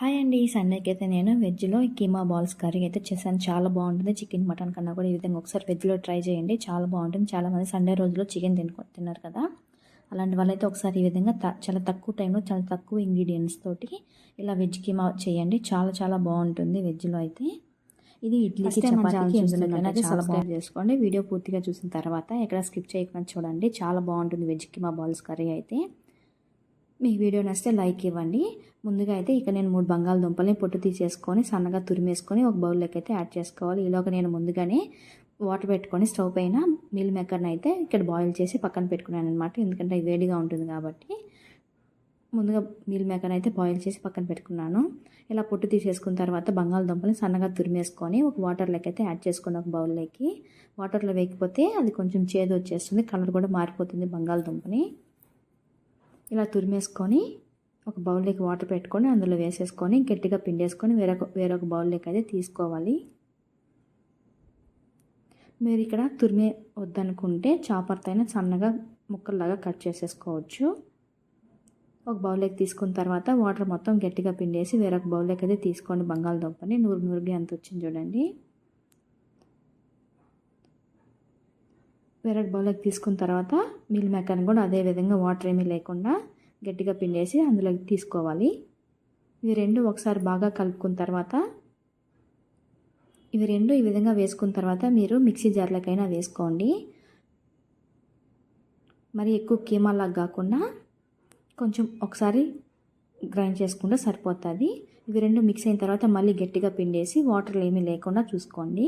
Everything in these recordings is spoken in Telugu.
హాయ్ అండి ఈ సండేకి అయితే నేను వెజ్లో కీమా బాల్స్ కర్రీ అయితే చేశాను. చాలా బాగుంటుంది. చికెన్ మటన్ కన్నా కూడా ఈ విధంగా ఒకసారి వెజ్లో ట్రై చేయండి. చాలా బాగుంటుంది. చాలామంది సండే రోజులో చికెన్ తినుకో తిన్నారు కదా. అలాంటి వాళ్ళైతే ఒకసారి ఈ విధంగా చాలా తక్కువ టైంలో చాలా తక్కువ ఇంగ్రీడియంట్స్ తోటి ఇలా వెజ్ కీమా చేయండి. చాలా చాలా బాగుంటుంది వెజ్లో అయితే. ఇది ఇడ్లీకి చపాతీకి సబ్స్క్రైబ్ చేసుకోండి. వీడియో పూర్తిగా చూసిన తర్వాత ఎక్కడ స్కిప్ చేయకుండా చూడండి. చాలా బాగుంటుంది వెజ్ కీమా బాల్స్ కర్రీ అయితే. మీ వీడియో నచ్చితే లైక్ ఇవ్వండి. ముందుగా అయితే ఇక్కడ నేను మూడు బంగాళదుంపల్ని పొట్టు తీసేసుకొని సన్నగా తురిమేసుకొని ఒక బౌల్లోకి అయితే యాడ్ చేసుకోవాలి. ఈలోగా నేను ముందుగానే వాటర్ పెట్టుకొని స్టవ్ పైన మిల్ మేకర్ని అయితే ఇక్కడ బాయిల్ చేసి పక్కన పెట్టుకున్నాను అనమాట ఎందుకంటే అది వేడిగా ఉంటుంది కాబట్టి ముందుగా మిల్ మేకర్ అయితే బాయిల్ చేసి పక్కన పెట్టుకున్నాను. ఇలా పొట్టు తీసేసుకున్న తర్వాత బంగాళదుంపని సన్నగా తురిమేసుకొని ఒక వాటర్లోకి అయితే యాడ్ చేసుకుని ఒక బౌల్లోకి. వాటర్లో వేయకపోతే అది కొంచెం చేదు వచ్చేస్తుంది కలర్ కూడా మారిపోతుంది బంగాళదుంపని. ఇలా తురిమేసుకొని ఒక బౌల్లోకి వాటర్ పెట్టుకొని అందులో వేసేసుకొని గట్టిగా పిండేసుకొని వేరొక వేరొక బౌల్లోకి అయితే తీసుకోవాలి. మీరు ఇక్కడ తురిమే వద్దనుకుంటే చాపర్తో అయినా సన్నగా ముక్కల్లాగా కట్ చేసేసుకోవచ్చు. ఒక బౌల్లోకి తీసుకున్న తర్వాత వాటర్ మొత్తం గట్టిగా పిండేసి వేరొక బౌల్లోకి అయితే తీసుకోండి. బంగాళదుంపని నూరు నూరుగా అంత వచ్చింది చూడండి. వేరొక బౌల్లోకి తీసుకున్న తర్వాత మిల్ మేకర్ని కూడా అదే విధంగా వాటర్ ఏమీ లేకుండా గట్టిగా పిండేసి అందులోకి తీసుకోవాలి. ఇవి రెండు ఒకసారి బాగా కలుపుకున్న తర్వాత ఇవి రెండు ఈ విధంగా వేసుకున్న తర్వాత మీరు మిక్సీ జార్లకైనా వేసుకోండి. మరి ఎక్కువ కీమాలాగా కాకుండా కొంచెం ఒకసారి గ్రైండ్ చేసుకుంటే సరిపోతుంది. ఇవి రెండు మిక్స్ అయిన తర్వాత మళ్ళీ గట్టిగా పిండేసి వాటర్ ఏమీ లేకుండా చూసుకోండి.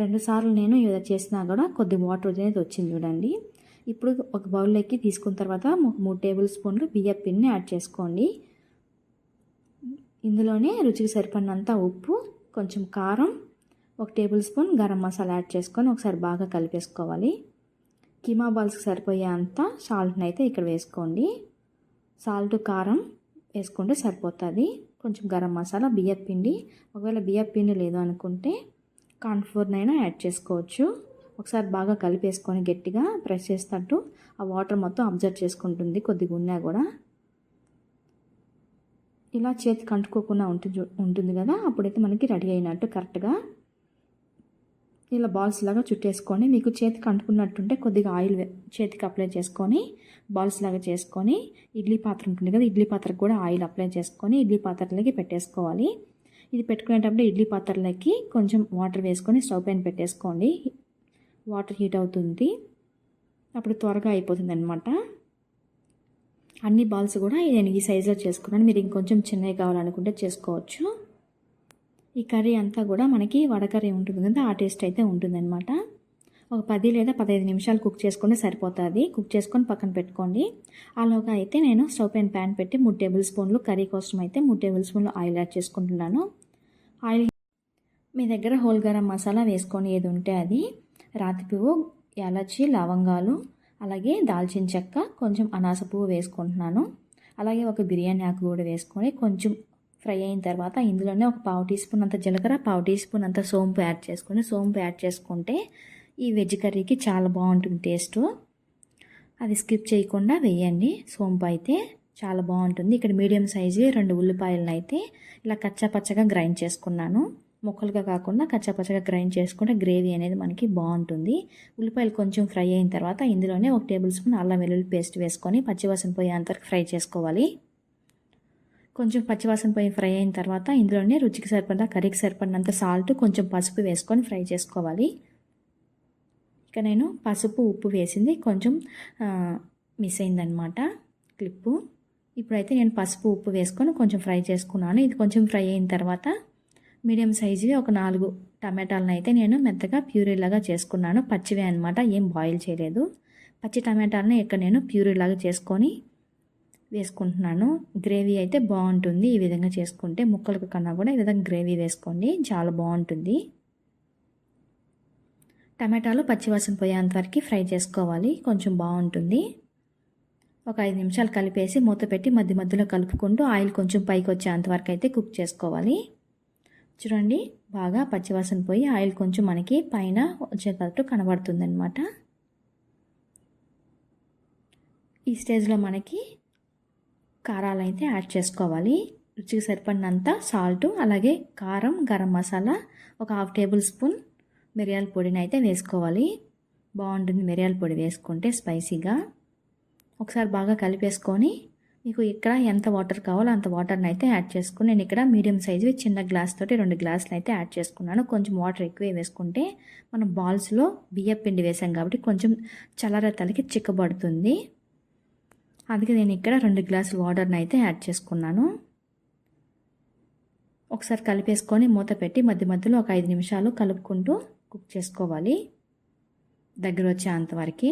రెండు సార్లు నేను ఇలా చేసినా కూడా కొద్ది వాటర్ అనేది వచ్చింది చూడండి. ఇప్పుడు ఒక బౌల్లోకి తీసుకున్న తర్వాత ఒక మూడు టేబుల్ స్పూన్లు బియ్యం పిండిని యాడ్ చేసుకోండి. ఇందులోనే రుచికి సరిపడినంత ఉప్పు కొంచెం కారం ఒక table spoon garam masala add చేసుకొని ఒకసారి బాగా కలిపేసుకోవాలి. కిమా బాల్స్కి సరిపోయే అంత సాల్ట్ని అయితే ఇక్కడ వేసుకోండి. సాల్ట్ కారం వేసుకుంటే సరిపోతుంది. కొంచెం గరం మసాలా బియ్యం పిండి. ఒకవేళ బియ్యం పిండి లేదు అనుకుంటే కార్న్ఫ్లోర్నైనా యాడ్ చేసుకోవచ్చు. ఒకసారి బాగా కలిపేసుకొని గట్టిగా ప్రెస్ చేస్తట్టు ఆ వాటర్ మొత్తం అబ్జర్వ్ చేసుకుంటుంది కొద్దిగా ఉన్నా కూడా. ఇలా చేతికి అంటుకోకుండా ఉంటుంది ఉంటుంది కదా అప్పుడైతే మనకి రెడీ అయినట్టు కరెక్ట్గా. ఇలా బాల్స్ లాగా చుట్టేసుకొని మీకు చేతికి అంటుకున్నట్టుంటే కొద్దిగా ఆయిల్ చేతికి అప్లై చేసుకొని బాల్స్ లాగా చేసుకొని ఇడ్లీ పాత్ర ఉంటుంది కదా ఇడ్లీ పాత్రకు కూడా ఆయిల్ అప్లై చేసుకొని ఇడ్లీ పాత్రలోకి పెట్టేసుకోవాలి. ఇది పెట్టుకునేటప్పుడు ఇడ్లీ పాత్రలోకి కొంచెం వాటర్ వేసుకొని స్టవ్ పైన పెట్టేసుకోండి. వాటర్ హీట్ అవుతుంది. అప్పుడు త్వరగా అయిపోతుంది అనమాట అన్ని బాల్స్ కూడా నేను ఈ సైజులో చేసుకున్నాను. మీరు ఇంకొంచెం చిన్నవి కావాలనుకుంటే చేసుకోవచ్చు. ఈ కర్రీ అంతా కూడా మనకి వడకర్రీ ఉంటుంది కదా ఆ టేస్ట్ అయితే ఉంటుందన్నమాట. ఒక పది లేదా పదహైదు నిమిషాలు కుక్ చేసుకుంటే సరిపోతుంది. కుక్ చేసుకొని పక్కన పెట్టుకోండి. అలాగా అయితే నేను స్టవ్ పైన ప్యాన్ పెట్టి మూడు టేబుల్ స్పూన్లు కర్రీ కోసం అయితే మూడు టేబుల్ స్పూన్లు ఆయిల్ యాడ్ చేసుకుంటున్నాను. ఆయిల్ మీ దగ్గర హోల్ గరం మసాలా వేసుకొని ఏది ఉంటే అది రాతి పువ్వు యాలచి లవంగాలు అలాగే దాల్చిన చెక్క కొంచెం అనాస పువ్వు వేసుకుంటున్నాను. అలాగే ఒక బిర్యానీ ఆకు కూడా వేసుకొని కొంచెం ఫ్రై అయిన తర్వాత ఇందులోనే ఒక పావు టీ స్పూన్ అంత జీలకర్ర పావు టీ స్పూన్ అంత సోంపు యాడ్ చేసుకొని సోంపు యాడ్ చేసుకుంటే ఈ వెజ్ కర్రీకి చాలా బాగుంటుంది టేస్ట్. అది స్కిప్ చేయకుండా వేయండి. సోంపు అయితే చాలా బాగుంటుంది. ఇక్కడ మీడియం సైజు రెండు ఉల్లిపాయలను అయితే ఇలా కచ్చాపచ్చగా గ్రైండ్ చేసుకున్నాను. ముక్కలుగా కాకుండా కచ్చా పచ్చగా గ్రైండ్ చేసుకుంటే గ్రేవీ అనేది మనకి బాగుంటుంది. ఉల్లిపాయలు కొంచెం ఫ్రై అయిన తర్వాత ఇందులోనే ఒక టేబుల్ స్పూన్ అల్లం వెల్లుల్లి పేస్ట్ వేసుకొని పచ్చివాసన పోయేంతవరకు ఫ్రై చేసుకోవాలి. కొంచెం పచ్చివాసన పోయి ఫ్రై అయిన తర్వాత ఇందులోనే రుచికి సరిపడిన కర్రీకి సరిపడినంత సాల్ట్ కొంచెం పసుపు వేసుకొని ఫ్రై చేసుకోవాలి. ఇక నేను పసుపు ఉప్పు వేసింది. కొంచెం మిస్ అయిందనమాట క్లిప్పు. ఇప్పుడైతే నేను పసుపు ఉప్పు వేసుకొని కొంచెం ఫ్రై చేసుకున్నాను. ఇది కొంచెం ఫ్రై అయిన తర్వాత మీడియం సైజువి ఒక నాలుగు టమాటాలను అయితే నేను మెత్తగా ప్యూరీలాగా చేసుకున్నాను. పచ్చివే అనమాట ఏం బాయిల్ చేయలేదు. పచ్చి టమాటాలను ఇక్కడ నేను ప్యూరీలాగా చేసుకొని వేసుకుంటున్నాను. గ్రేవీ అయితే బాగుంటుంది ఈ విధంగా చేసుకుంటే. ముక్కలకు కన్నా కూడా ఈ విధంగా గ్రేవీ వేసుకోండి చాలా బాగుంటుంది. టమాటాలు పచ్చివాసన పోయేంత వరకు ఫ్రై చేసుకోవాలి కొంచెం బాగుంటుంది. ఒక ఐదు నిమిషాలు కలిపేసి మూత పెట్టి మధ్య మధ్యలో కలుపుకుంటూ ఆయిల్ కొంచెం పైకి వచ్చేంత వరకు అయితే కుక్ చేసుకోవాలి. చూడండి బాగా పచ్చివాసన పోయి ఆయిల్ కొంచెం మనకి పైన వచ్చేటట్టు కనబడుతుంది అనమాట ఈ స్టేజ్లో మనకి కారాలు అయితే యాడ్ చేసుకోవాలి. రుచికి సరిపడినంత సాల్ట్ అలాగే కారం గరం మసాలా ఒక హాఫ్ టేబుల్ స్పూన్ మిరియాల పొడిని అయితే వేసుకోవాలి. బాగుంటుంది మిరియాల పొడి వేసుకుంటే స్పైసీగా. ఒకసారి బాగా కలిపేసుకొని మీకు ఇక్కడ ఎంత వాటర్ కావాలో అంత వాటర్ని అయితే యాడ్ చేసుకుని నేను ఇక్కడ మీడియం సైజు చిన్న గ్లాస్ తోటి రెండు గ్లాసులు అయితే యాడ్ చేసుకున్నాను. కొంచెం వాటర్ ఎక్కువే వేసుకుంటే మనం బాల్స్లో బియ్య పిండి వేసాం కాబట్టి కొంచెం చల్లర తలకి చిక్కబడుతుంది. అందుకే నేను ఇక్కడ రెండు గ్లాసులు వాటర్ని అయితే యాడ్ చేసుకున్నాను. ఒకసారి కలిపేసుకొని మూత పెట్టి మధ్య మధ్యలో ఒక ఐదు నిమిషాలు కలుపుకుంటూ కుక్ చేసుకోవాలి. దగ్గర వచ్చే అంతవరకు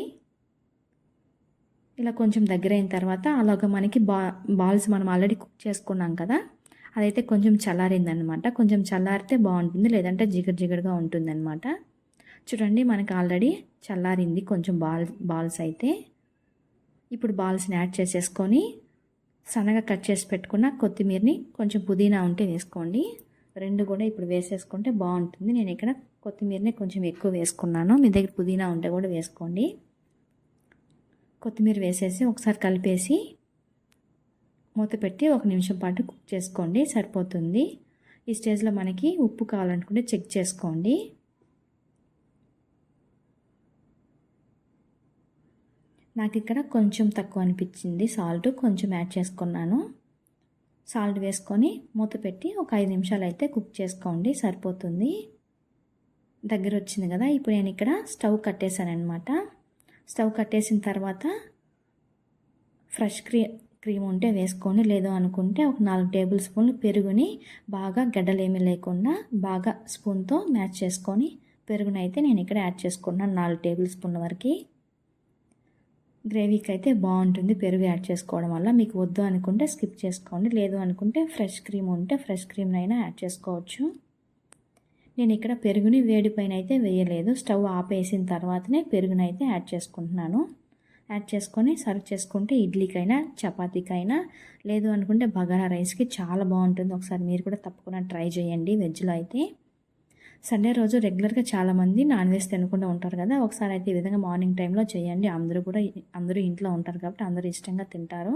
ఇలా కొంచెం దగ్గర అయిన తర్వాత అలాగ మనకి బా బాల్స్ మనం ఆల్రెడీ కుక్ చేసుకున్నాం కదా అదైతే కొంచెం చల్లారిందనమాట కొంచెం చల్లారితే బాగుంటుంది లేదంటే జిగర్ జిగర్గా ఉంటుందన్నమాట. చూడండి మనకి ఆల్రెడీ చల్లారింది కొంచెం బాల్ బాల్స్ అయితే. ఇప్పుడు బాల్స్ని యాడ్ చేసేసుకొని సన్నగా కట్ చేసి పెట్టుకున్న కొత్తిమీరని కొంచెం పుదీనా ఉంటే వేసుకోండి. రెండు కూడా ఇప్పుడు వేసేసుకుంటే బాగుంటుంది. నేను ఇక్కడ కొత్తిమీరని కొంచెం ఎక్కువ వేసుకున్నాను. మీ దగ్గర పుదీనా ఉంటే కూడా వేసుకోండి. కొత్తిమీర వేసేసి ఒకసారి కలిపేసి మూత పెట్టి ఒక నిమిషం పాటు కుక్ చేసుకోండి. సరిపోతుంది. ఈ స్టేజ్లో మనకి ఉప్పు కావాలనుకుంటే చెక్ చేసుకోండి. నాకు ఇక్కడ కొంచెం తక్కువ అనిపించింది. సాల్ట్ కొంచెం యాడ్ చేసుకున్నాను. సాల్ట్ వేసుకొని మూత పెట్టి ఒక ఐదు నిమిషాలు అయితే కుక్ చేసుకోండి. సరిపోతుంది. దగ్గర వచ్చింది కదా. ఇప్పుడు నేను ఇక్కడ స్టవ్ కట్టేశాను అనమాట స్టవ్ కట్టేసిన తర్వాత ఫ్రెష్ క్రీ క్రీమ్ ఉంటే వేసుకొని లేదు అనుకుంటే ఒక నాలుగు టేబుల్ స్పూన్లు పెరుగుని బాగా గడ్డలేమీ లేకుండా బాగా స్పూన్తో మ్యాచ్ చేసుకొని పెరుగునైతే నేను ఇక్కడ యాడ్ చేసుకున్నాను నాలుగు టేబుల్ స్పూన్ల వరకు. గ్రేవీకి అయితే బాగుంటుంది పెరుగు యాడ్ చేసుకోవడం వల్ల. మీకు వద్దు అనుకుంటే స్కిప్ చేసుకోండి. లేదు అనుకుంటే ఫ్రెష్ క్రీమ్ ఉంటే ఫ్రెష్ క్రీమ్నైనా యాడ్ చేసుకోవచ్చు. నేను ఇక్కడ పెరుగుని వేడి పైన అయితే వేయలేదు. స్టవ్ ఆపేసిన తర్వాతనే పెరుగునైతే యాడ్ చేసుకుంటున్నాను. యాడ్ చేసుకొని సర్వ్ చేసుకుంటే ఇడ్లీకైనా చపాతీకైనా లేదు అనుకుంటే బగారా రైస్కి చాలా బాగుంటుంది. ఒకసారి మీరు కూడా తప్పకుండా ట్రై చేయండి వెజ్లో అయితే. సండే రోజు రెగ్యులర్గా చాలామంది నాన్ వెజ్ తినకుండా ఉంటారు కదా. ఒకసారి అయితే ఈ విధంగా మార్నింగ్ టైంలో చేయండి. అందరూ కూడా అందరూ ఇంట్లో ఉంటారు కాబట్టి అందరూ ఇష్టంగా తింటారు.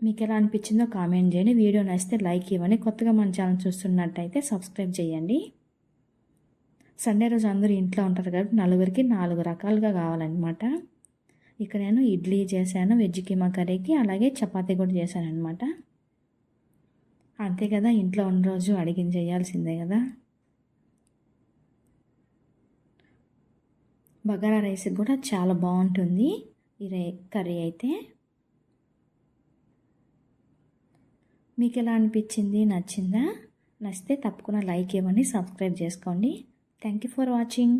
మీకు ఎలా అనిపించిందో కామెంట్ చేయండి. వీడియో నచ్చితే లైక్ ఇవ్వండి. కొత్తగా మన ఛానల్ చూస్తున్నట్టయితే సబ్స్క్రైబ్ చేయండి. సండే రోజు అందరూ ఇంట్లో ఉంటారు కాబట్టి నలుగురికి నాలుగు రకాలుగా కావాలన్నమాట. ఇక్కడ నేను ఇడ్లీ చేశాను వెజ్ కీమా కర్రీకి అలాగే చపాతీ కూడా చేశాను అనమాట అంతే కదా ఇంట్లో ఉన్న రోజు అడిగిన చేయాల్సిందే కదా. బగారా రైస్ కూడా చాలా బాగుంటుంది. ఈ కర్రీ అయితే. మీకు ఎలా అనిపించింది? నచ్చిందా? నచ్చితే తప్పకుండా లైక్ ఇవ్వండి సబ్స్క్రైబ్ చేసుకోండి. Thank you for watching